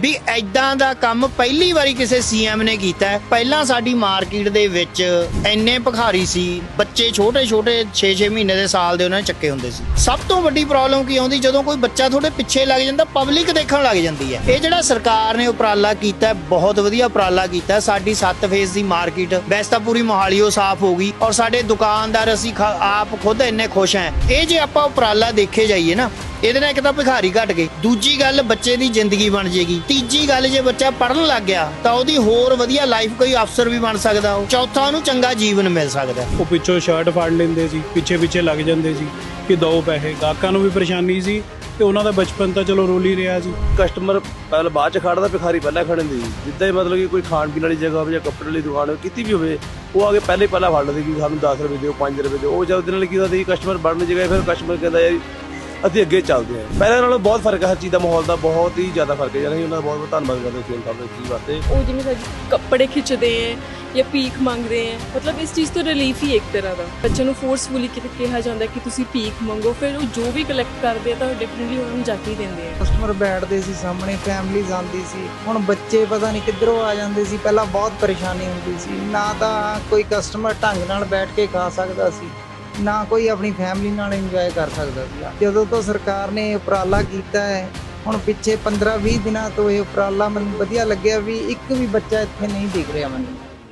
ਵੀ ਐਦਾਂ ਦਾ ਕੰਮ ਪਹਿਲੀ ਵਾਰੀ ਕਿਸੇ ਸੀਐਮ ਨੇ ਕੀਤਾ ਹੈ। ਪਹਿਲਾਂ ਸਾਡੀ ਮਾਰਕੀਟ ਦੇ ਵਿੱਚ ਇੰਨੇ ਭਿਖਾਰੀ ਸੀ, ਬੱਚੇ ਛੋਟੇ ਛੋਟੇ 6-6 ਮਹੀਨੇ ਦੇ ਸਾਲ ਦੇ ਉਹਨਾਂ ਨੇ ਚੱਕੇ ਹੁੰਦੇ ਸੀ। ਸਭ ਤੋਂ ਵੱਡੀ ਪ੍ਰੋਬਲਮ ਕੀ ਆਉਂਦੀ, ਜਦੋਂ ਕੋਈ ਬੱਚਾ ਤੁਹਾਡੇ ਪਿੱਛੇ ਲੱਗ ਜਾਂਦਾ ਪਬਲਿਕ ਦੇਖਣ ਲੱਗ ਜਾਂਦੀ ਹੈ। ਇਹ ਜਿਹੜਾ ਸਰਕਾਰ ਨੇ ਉਪਰਾਲਾ ਕੀਤਾ ਬਹੁਤ ਵਧੀਆ ਉਪਰਾਲਾ ਕੀਤਾ ਸਾਡੀ 7 ਫੇਜ਼ ਦੀ ਮਾਰਕੀਟ, ਵੈਸੇ ਤਾਂ ਪੂਰੀ ਮੋਹਾਲੀ ਉਹ ਸਾਫ਼ ਹੋ ਗਈ ਔਰ ਸਾਡੇ ਦੁਕਾਨਦਾਰ ਅਸੀਂ ਆਪ ਖੁਦ ਇੰਨੇ ਖੁਸ਼ ਹਾਂ। ਇਹ ਜੇ ਆਪਾਂ ਉਪਰਾਲਾ ਦੇਖੇ ਜਾਈਏ ਨਾ ਇਹਦੇ ਨਾਲ ਇੱਕ ਤਾਂ ਭਿਖਾਰੀ ਘਟ ਗਏ। ਦੂਜੀ ਗੱਲ ਬੱਚੇ ਦੀ ਜ਼ਿੰਦਗੀ ਬਣ ਜੇਗੀ। ਤੀਜੀ ਗੱਲ ਜੇ ਬੱਚਾ ਪੜਨ ਲੱਗ ਗਿਆ ਤਾਂ ਉਹਦੀ ਹੋਰ ਵਧੀਆ ਲਾਈਫ ਕੋਈ ਅਫਸਰ ਵੀ ਬਣ ਸਕਦਾ। ਉਹ ਚੌਥਾ ਉਹਨੂੰ ਚੰਗਾ ਜੀਵਨ ਮਿਲ ਸਕਦਾ। ਉਹ ਪਿੱਛੋਂ ਸ਼ਰਟ ਫੜ ਲੈਂਦੇ ਸੀ ਪਿੱਛੇ ਪਿੱਛੇ ਲੱਗ ਜਾਂਦੇ ਸੀ ਕਿ ਦੋ ਪੈਸੇ। ਗਾਹਕਾਂ ਨੂੰ ਵੀ ਪਰੇਸ਼ਾਨੀ ਸੀ ਤੇ ਉਹਨਾਂ ਦਾ ਬਚਪਨ ਤਾਂ ਚਲੋ ਰੋਲ ਹੀ ਰਿਹਾ ਸੀ। ਕਸਟਮਰ ਪਹਿਲਾਂ ਬਾਅਦ ਚ ਖੜਦਾ ਭਿਖਾਰੀ ਪਹਿਲਾਂ ਖੜਨ ਦੀ। ਜਿੱਦਾਂ ਹੀ ਮਤਲਬ ਕਿ ਕੋਈ ਖਾਣ ਪੀਣ ਵਾਲੀ ਜਗ੍ਹਾ ਹੋਵੇ ਜਾਂ ਕੱਪੜੇ ਵਾਲੀ ਦੁਕਾਨ ਹੋਵੇ ਕਿਤੇ ਵੀ ਹੋਵੇ ਉਹ ਆ ਕੇ ਪਹਿਲੇ ਪਹਿਲਾਂ ਫੜ ਲੈਂਦੇ ਕਿ ਸਾਨੂੰ 10 ਰੁਪਏ ਦਿਓ 5 ਰੁਪਏ ਦਿਓ। ਉਹ ਜਦ ਉਹਦੇ ਨਾਲ ਕੀ ਹੁੰਦਾ ਸੀ ਕਸਟਮਰ ਬਣਨ ਦੀ ਜਗ੍ਹਾ ਫਿਰ ਕਸਟਮਰ ਕਹਿੰਦਾ ਯਾਰ ਅਸੀਂ ਅੱਗੇ ਚੱਲਦੇ ਹਾਂ। ਪਹਿਲਾਂ ਨਾਲੋਂ ਬਹੁਤ ਫ਼ਰਕ ਹੈ ਹਰ ਚੀਜ਼ ਦਾ ਮਾਹੌਲ ਦਾ ਬਹੁਤ ਹੀ ਜ਼ਿਆਦਾ ਫ਼ਰਕ ਹੈ ਅਸੀਂ ਉਹਨਾਂ ਦਾ ਬਹੁਤ ਬਹੁਤ ਧੰਨਵਾਦ ਕਰਦੇ ਹਾਂ ਸਾਹਿਬ ਇਸ ਚੀਜ਼ ਵਾਸਤੇ। ਉਹ ਜਿਵੇਂ ਸਾਡੇ ਕੱਪੜੇ ਖਿੱਚਦੇ ਹੈ ਜਾਂ ਭੀਖ ਮੰਗਦੇ ਹੈ। ਮਤਲਬ ਇਸ ਚੀਜ਼ ਤੋਂ ਰਿਲੀਫ ਹੀ ਇੱਕ ਤਰ੍ਹਾਂ ਦਾ। ਬੱਚੇ ਨੂੰ ਫੋਰਸਫੁਲੀ ਕਿਹਾ ਜਾਂਦਾ ਕਿ ਤੁਸੀਂ ਭੀਖ ਮੰਗੋ ਫਿਰ ਉਹ ਜੋ ਵੀ ਕਲੈਕਟ ਕਰਦੇ ਆ ਤਾਂ ਡੈਫੀਨਿਟਲੀ ਉਹਨਾਂ ਨੂੰ ਜਾ ਕੇ ਦਿੰਦੇ ਆ। ਕਸਟਮਰ ਬੈਠਦੇ ਸੀ ਸਾਹਮਣੇ ਫੈਮਲੀਜ਼ ਆਉਂਦੀ ਸੀ। ਹੁਣ ਬੱਚੇ ਪਤਾ ਨਹੀਂ ਕਿੱਧਰੋਂ ਆ ਜਾਂਦੇ ਸੀ। ਪਹਿਲਾਂ ਬਹੁਤ ਪਰੇਸ਼ਾਨੀ ਹੁੰਦੀ ਸੀ। ਨਾ ਤਾਂ ਕੋਈ ਕਸਟਮਰ ਢੰਗ ਨਾਲ ਬੈਠ ਕੇ ਖਾ ਸਕਦਾ ਸੀ। ਨਾ ਕੋਈ ਆਪਣੀ ਫੈਮਿਲੀ ਨਾਲ ਇੰਜੋਏ ਕਰ ਸਕਦਾ ਸੀਗਾ ਜਦੋਂ ਤੋਂ ਸਰਕਾਰ ਨੇ ਉਪਰਾਲਾ ਕੀਤਾ ਹੈ, ਹੁਣ ਪਿੱਛੇ 15-20 ਦਿਨਾਂ ਤੋਂ ਇਹ ਉਪਰਾਲਾ ਮੈਨੂੰ ਵਧੀਆ ਲੱਗਿਆ ਵੀ ਇੱਕ ਵੀ ਬੱਚਾ ਇੱਥੇ ਨਹੀਂ ਦਿਖ ਰਿਹਾ ਮੈਨੂੰ।